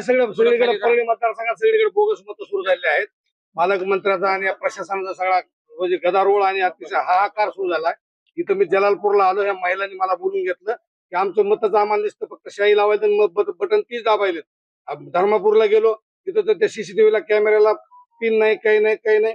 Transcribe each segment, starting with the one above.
सगळं सगळीकडे परळी मतदारसंघात सगळीकडे बोगस मतं सुरू झालेले आहेत. पालकमंत्र्याचा आणि प्रशासनाचा सगळा म्हणजे गदारोळ आणि अतिशय हाहाकार सुरू झालाय इथं मी जलालपूरला आलो ह्या महिलांनी मला बोलून घेतलं की आमचं मतच आम्हाला दिसतं फक्त शाही लावायचं बटन तीच दाबायलेत धर्मापूरला गेलो तिथं तर त्या सीसीटीव्हीला कॅमेऱ्याला पिन नाही काही नाही काही नाही.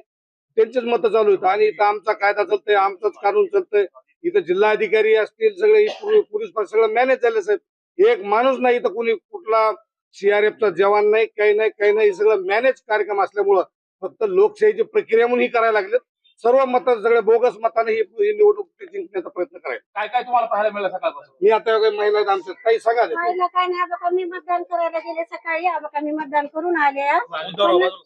त्यांचेच मतं चालू आहेत आणि इथं आमचा कायदा चालतंय आमचंच कानून चालतंय. इथं जिल्हाधिकारी असतील सगळे पोलीस पोलीस सगळं मॅनेज झाले साहेब. एक माणूस नाही इथं कुणी कुठला सीआरएफचा जवान नाही काही नाही काही नाही हे सगळं मॅनेज कार्यक्रम असल्यामुळं फक्त लोकशाहीची प्रक्रिया म्हणून ही करायला लागलेत. सर्व मत सगळे बोगस मताने ही ही निवडणूक जिंकण्याचा प्रयत्न करायला काय काय तुम्हाला पाहायला मिळालं सकाळपासून? मी आता काही महिला आहेत आमच्या काही सांगा ते. पाहिलं काय नाही बघा मी मतदान करायला गेले सकाळी. हा बघा मी मतदान करून आले.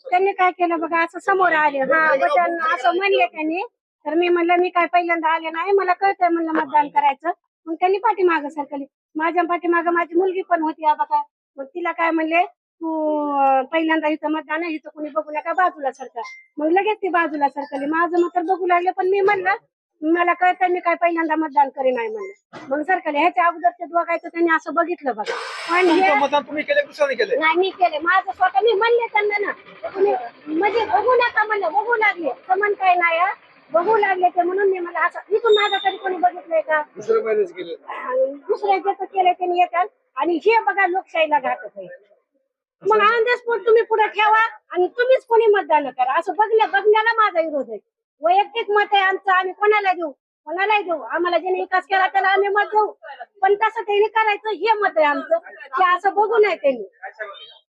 त्यांनी काय केलं बघा असं समोर आले. हा बटन असं म्हणले त्यांनी. तर मी म्हणलं मी काय पहिल्यांदा आले नाही. मला कळतंय म्हणलं मतदान करायचं. मग त्यांनी पाठीमागं सरकली. माझ्या पाठीमागं माझी मुलगी पण होती बघा मग तिला काय म्हणले तू पहिल्यांदा इथं मतदान आहे इथं कोणी बघू नका बाजूला सरका मग लगेच ती बाजूला सरकली. माझं मत तर बघू लागले पण मी म्हणलं मला कळतंय मी काय पहिल्यांदा मतदान करीन नाही म्हणलं. मग सरकले. ह्याच्या अगोदरचे बघायचं त्यांनी असं बघितलं बघा. पण हे तुमचं मतदान तुम्ही केलं दुसऱ्याने केलं? नाही मी केले. माझं स्वतः मी म्हणले त्यांना ना तुम्ही म्हणजे बघू नका म्हणलं बघू लागले. समान काय नाही हा. बघू लागले ते म्हणून मी मला असं इथून माझं कधी कोणी बघितलंय का? दुसरं मॅनेज केलं आणि दुसऱ्या ज्याचं केलं त्यांनी येतात आणि हे बघा लोकशाहीला घातक आहे. मग ऑन द स्पॉट तुम्ही पुढे ठेवा आणि तुम्हीच कोणी मतदान करा. असं बघण्या बघण्याला माझा विरोध आहे. वैयक्तिक मत आहे आमचं आम्ही कोणाला देऊ? कोणालाही देऊ. आम्हाला ज्याने विकास केला त्याला आम्ही मत देऊ. पण तसं त्यांनी करायचं हे मत आहे आमचं. की असं बघू नये त्यांनी. हा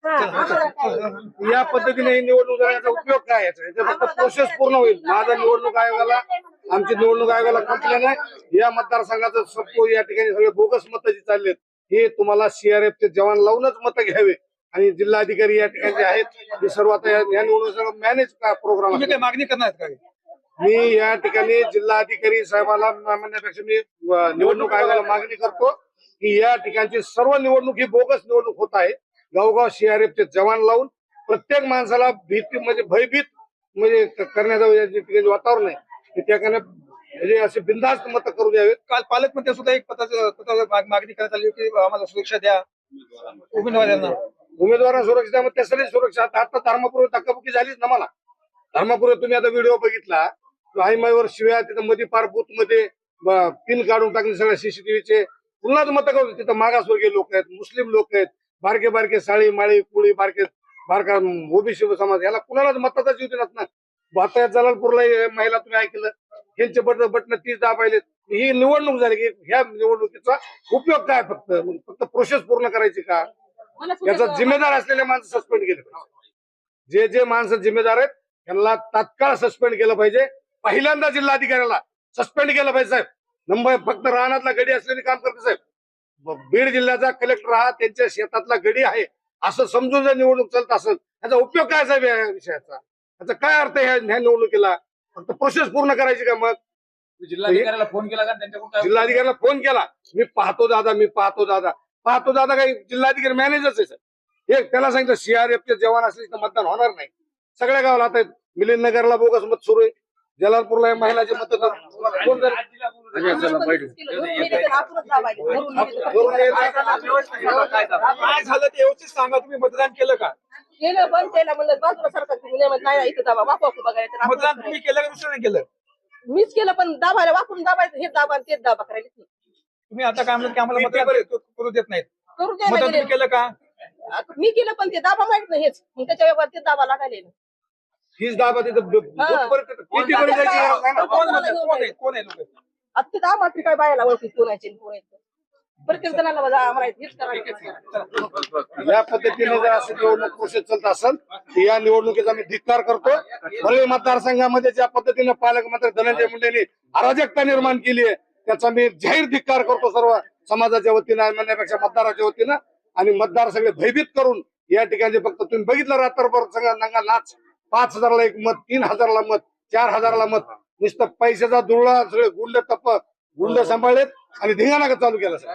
या पद्धतीने ही निवडणूक झाल्याचा उपयोग काय याचा याचा फक्त प्रोसेस पूर्ण होईल. माझा निवडणूक आयोगाला आमची निवडणूक आयोगाला कंप्लेन आहे या मतदारसंघाचं सप्पो या ठिकाणी सगळे बोगस मतं जी चाललेत हे तुम्हाला सीआरएफचे जवान लावूनच मतं घ्यावे. आणि जिल्हाधिकारी या ठिकाणी आहेत हे सर्व आता या निवडणूक सगळं मॅनेज प्रोग्राम मागणी करणार का? मी या ठिकाणी जिल्हाधिकारी साहेबाला म्हणण्यापेक्षा मी निवडणूक आयोगाला मागणी करतो की या ठिकाणची सर्व निवडणूक ही बोगस निवडणूक होत आहे. गावगाव सीआरएफचे जवान लावून प्रत्येक माणसाला भीती म्हणजे भयभीत म्हणजे करण्याचं वातावरण आहे की म्हणजे असे बिंदास्त मत करू द्यावेत. काल पालकमंत्री सुद्धा एक पत्राचं मागणी करण्यात आली होती आम्हाला सुरक्षा द्या. उमेदवारांना. उमेदवारांना सुरक्षा त्या त्यासाठी सुरक्षा. आता आता धर्मपूर्व झालीच ना मला. धर्मपूर्व तुम्ही आता व्हिडिओ बघितला आईमाईवर शिव्या तिथं मध्ये पार बूथमध्ये पिन काढून टाकले सगळ्या सीसीटीव्हीचे पुन्हाच मत करू तिथं मागासवर्गीय लोक आहेत मुस्लिम लोक आहेत. बारके बारके साळी माळी कुळी बारके बारका ओबीसी समाज याला कुणालाच मताचा जीव देणार ना भाता जलालपूरला महिला तुम्ही ऐकलं यांचे बटन बटन तीच दाबायले ही निवडणूक झाली की ह्या निवडणुकीचा उपयोग काय फक्त? फक्त प्रोसेस पूर्ण करायची का? याचा जिम्मेदार असलेले माणसं सस्पेंड केले जे जे माणसं जिम्मेदार आहेत त्यांना तात्काळ सस्पेंड केलं पाहिजे. पहिल्यांदा जिल्हाधिकाऱ्याला सस्पेंड केलं पाहिजे साहेब. नंबर फक्त रानातला गडी असलेले काम करते साहेब. बीड जिल्ह्याचा कलेक्टर हा त्यांच्या शेतातला गडी आहे. असं समजून जर निवडणूक चालत असेल त्याचा उपयोग काय साहेब या विषयाचा? त्याचा काय अर्थ आहे ह्या ह्या निवडणुकीला? फक्त प्रोसेस पूर्ण करायची का मग? जिल्हाधिकाऱ्याला फोन केला का? त्यांच्याकडून जिल्हाधिकाऱ्याला फोन केला. मी पाहतो दादा मी पाहतो दादा. पाहतो दादा काही जिल्हाधिकारी मॅनेजरच आहे सर. एक त्याला सांगितलं सीआरएफचे जवान असले तर मतदान होणार नाही. सगळ्या गावाला आता मिलिंद नगरला बोगस मत सुरू आहे. जलालपूरला महिलाचे मत कोण जर- अच्छा, चला, बैठ. वरून येत- काय झालं? ते व्यवस्थित सांगा तुम्ही मतदान केलं का? केलं बंद केलं म्हणलं बाजूला सरकार तुम्ही म्हणत नाही इथं दाबा वापू वापू बघायला तर मतदान तुम्ही केलं का दुसऱ्याने केलं? मीच केलं पण दाबायला वापरून दाबायचं हे दाबा तेच दाबा करायला. नाही. तुम्ही आता काय म्हणलं की आम्हाला मतदान करू देत नाहीत? करू तुम्ही केलं का? मी केलं पण ते दाबा माहीत नाही हेच. मग त्याच्या व्यवहार ते दाबा लागायला. हीच दाबा तिथं नाही कोण आहे लोक? अत्यंत आम्हाला काय बायाला ओळखी कोणाचे प्रत्येक जणाला बघा आम्हाला हेच या पद्धतीने जर असं निवडणूक प्रोसेस चालत असेल तर या निवडणुकीचा मी धिक्कार करतो परळी मतदारसंघामध्ये ज्या पद्धतीने पालकमंत्री धनंजय मुंडेंनी अराजकता निर्माण केली आहे त्याचा मी जाहीर धिक्कार करतो सर्व समाजाच्या वतीनं म्हणण्यापेक्षा मतदाराच्या वतीनं. आणि मतदार सगळे भयभीत करून या ठिकाणी फक्त तुम्ही बघितलं रात्रभर सगळा नंगा नाच. पाच हजारला एक मत तीन हजारला मत चार हजारला मत. नुसतं पैशाचा दुरळा सगळे गुंड तप्प गुंड सांभाळलेत आणि धिंगाणा चालू केला साहेब.